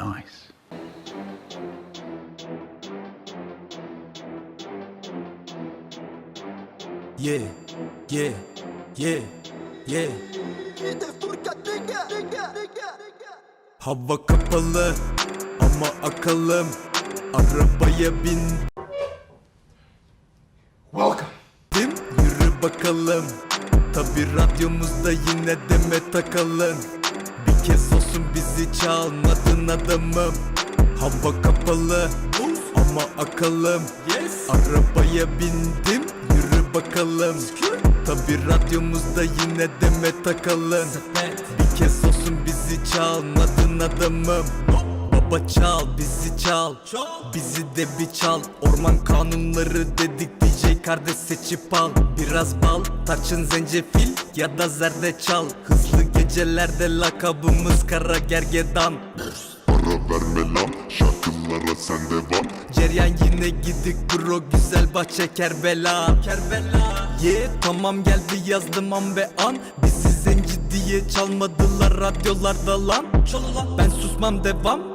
Nice. Yeah, yeah, yeah, yeah. Hava kapalı ama akalım. Arabaya bindim, Welcome. yürü bakalım. Tabi radyomuzda yine deme takalım. Kez olsun bizi çalmadın adamım. Hava kapalı ama akalım. Arabaya bindim, yürü bakalım. Tabi radyomuzda yine deme takalım. Bir kez olsun bizi çalmadın adamım. Baba çal bizi çal. Bizi de bir çal. Orman kanunları dedik DJ kardeş seçip al. Biraz bal tarçın zencefil ya da zerdeçal. Hızlı gecelerde lakabımız kara gergedan. Para verme lan şarkılara sen devam. Ceryan yine gidik bro güzel bahçe Kerbela. Kerbela. Yeah tamam geldi yazdım an ve an. Bizi zenci diye çalmadılar radyolarda lan. Ben susmam devam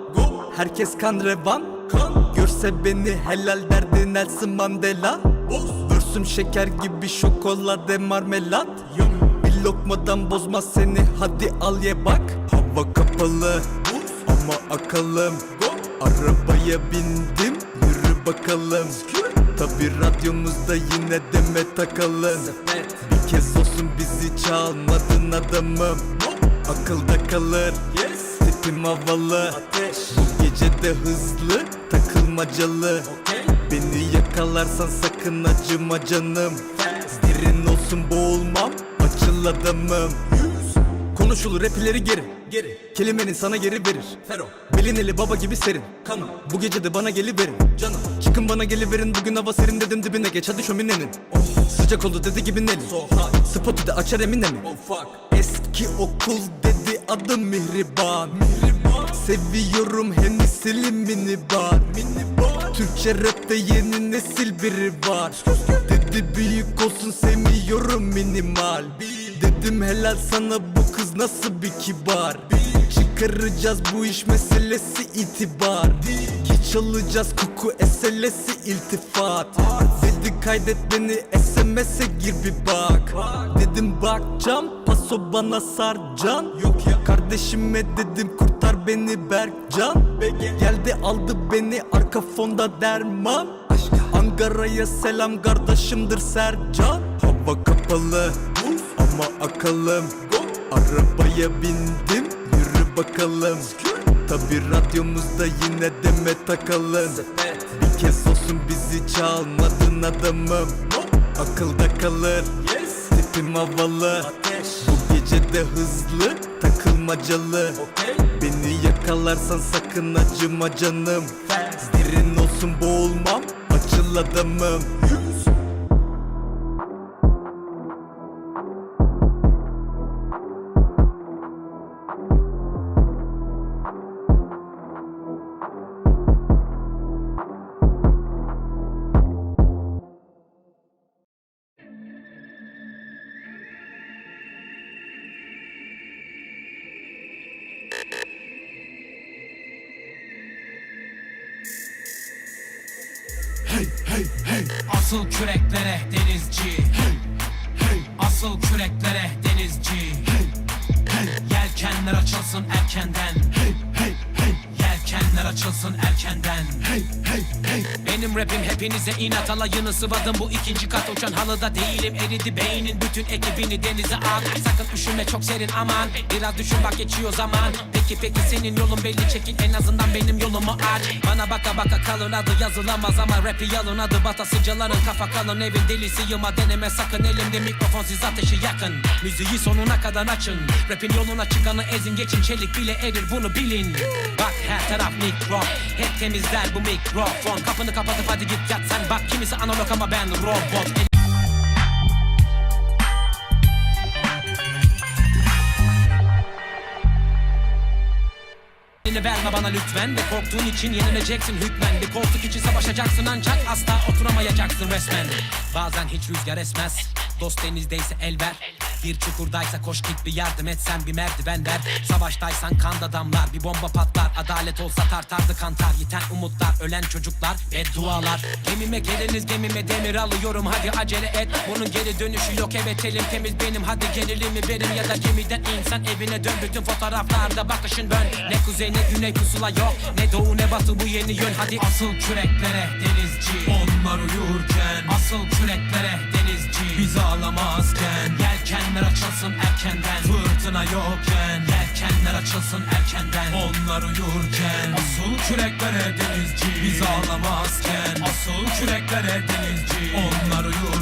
Herkes kan revan. Görse beni helal derdi Nelson Mandela. Vürsüm şeker gibi şokolade marmelat. Bir lokmadan bozmaz seni hadi al ye bak. Hava kapalı. Ama akalım. Arabaya bindim yürü bakalım. Tabi radyomuzda yine deme takalım. Bir kez olsun bizi çalmadın adamım. Akılda kalır. Tipim havalı. Gece de hızlı takılmacalı. Beni yakalarsan sakın acıma canım. Derin olsun boğulmam açıl adamım. Konuşulur rapileri geri Geri. Kelimenin sana geri verir. Fero Belin eli baba gibi serin. Kanım Bu gece de bana geliverin. Canım Çıkın bana geliverin. Bugün hava serin dedim dibine geç. Hadi şöminenin. Sıcak oldu dedi gibi Nelly. Spotu da açar emine mi Eski okul dedi adım Mihriban Seviyorum Hennessy'li mini bar. Türkçe rapte yeni nesil biri var. Dedi büyük olsun sevmiyorum minimal. Dedim helal sana bu kız nasıl bir kibar. Çıkaracağız bu iş meselesi itibar. Ki çalacağız koku eselesi iltifat. Dedi kaydet beni SMS'e gir bir bak. Dedim bakcam paso bana sarcan Yok ya. Kardeşime dedim kurtar beni Berkcan. Geldi aldı beni arka fonda derman. Ankara'ya selam kardeşimdir Sercan. Hava kapalı ama akalım. Arabaya bindim yürü bakalım. Tabi radyomuzda yine deme takalım. Bir kez olsun bizi çalmadın adamım. Akılda kalır Tipim havalı. Bu gece de hızlı takılmacalı. Beni yakalarsan sakın acıma canım. Derin olsun boğulmam açıl adamım Asıl küreklere denizci. Asıl küreklere denizci. Yelkenler açılsın erkenden Yelkenler açılsın erkenden. Benim rapim hepinize inat alayını sıvadım. Bu ikinci kat uçan halıda değilim. Eridi beynin bütün ekibini denize at Sakın üşüme çok serin aman. Biraz düşün bak geçiyor zaman. Peki peki senin yolun belli. Çekil en azından benim yolumu aç. Bana baka baka kalın adı yazılamaz ama rapi yalın. Adı batasıcıların kafa kalın. Evin delisi yıma deneme sakın. Elimde mikrofon siz ateşi yakın. Müziği sonuna kadar açın. Rapin yoluna çıkanı ezin geçin. Çelik bile erir bunu bilin. Bak her taraf mikro. Hep temizler bu mikrofon. Kapını kapatıp hadi git yat sen bak kimisi analog ama ben robot. Verme bana lütfen Ve korktuğun için yenileceksin hükmen. Bir koltuk için savaşacaksın ancak asla oturamayacaksın resmen. Bazen hiç rüzgar esmez. Dost denizdeyse el ver Bir çukurdaysa koş git bir yardım et sen bir merdiven ver. Savaştaysan kan damlar bir bomba patlar. Adalet olsa tartardı kantar Yiten umutlar ölen çocuklar ve dualar. Gemime geliniz gemime demir alıyorum hadi acele et. Bunun geri dönüşü yok evet elim temiz benim. Hadi gerilimi verin ya da gemiden insan evine dön Bütün fotoğraflarda bakışın bön. Ne kuzey ne güney pusula yok Ne doğu ne batı bu yeni yön. Hadi asıl küreklere denizci. Onlar uyurken Asıl küreklere denizci. Biz ağlamazken Yelkenler açılsın erkenden. Fırtına yokken Yelkenler açılsın erkenden. Onlar uyurken Asıl küreklere denizci. Biz ağlamazken Asıl küreklere denizci. Onlar uyurken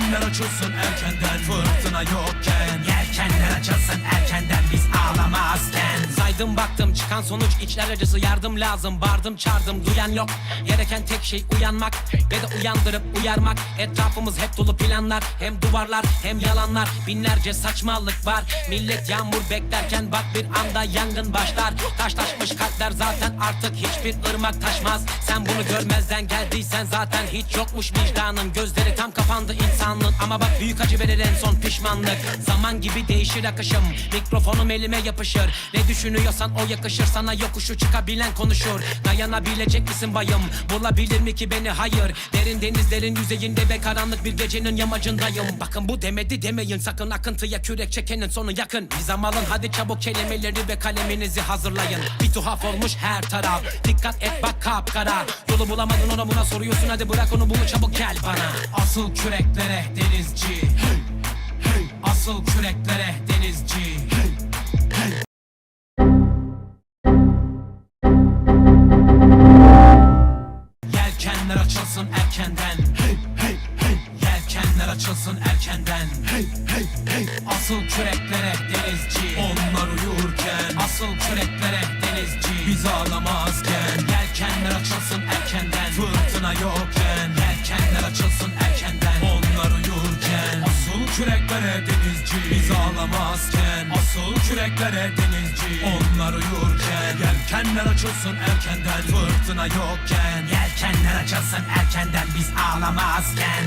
Yelkenler açılsın erkenden Fırtına yokken. Yelkenler açılsın erkenden Biz ağlamazken. Saydım baktım çıkan sonuç içler acısı. Yardım lazım Bardım çağırdım. Duyan yok Gereken tek şey uyanmak. Ve de uyandırıp uyarmak. Etrafımız hep dolu planlar. Hem duvarlar hem yalanlar. Binlerce saçmalık var. Millet yağmur beklerken bak bir anda yangın başlar. Taş taşmış kalpler zaten artık hiçbir ırmak taşmaz. Sen bunu görmezden geldiysen zaten hiç yokmuş vicdanın. Gözleri tam kapandı insanlığın Ama bak büyük acı verir en son pişmanlık. Zaman gibi değişir akışım. Mikrofonum elime yapışır. Ne düşünüyorsan o yakışır. Sana yokuşu çıkabilen konuşur. Dayanabilecek misin bayım? Bulabilir mi ki beni? Hayır. Derin denizlerin yüzeyinde ve karanlık bir gecenin yamacındayım. Bakın bu demedi demeyin. Sakın Akıntıya kürek çekenin. Sonu yakın. Nizam alın. Hadi çabuk kelimeleri ve kaleminizi hazırlayın. Bir tuhaf olmuş her taraf. Dikkat et bak kapkara. Yolu bulamadın ona buna soruyorsun. Hadi bırak onu bul çabuk gel bana. Asıl küreklere denizci. Asıl küreklere denizci. Yelkenler açılsın erkenden. Yelkenler açılsın erkenden. Asıl küreklere denizci. Onlar uyurken Asıl küreklere denizci. Biz ağlamazken Yelkenler açılsın erkenden. Fırtına yokken Yelkenler açılsın erkenden. Onlar küreklere denizci. Biz ağlamazken. Asıl küreklere denizci. Onlar uyurken. Yelkenler açılsın erkenden. Fırtına yokken. Yelkenler açılsın erkenden. Biz ağlamazken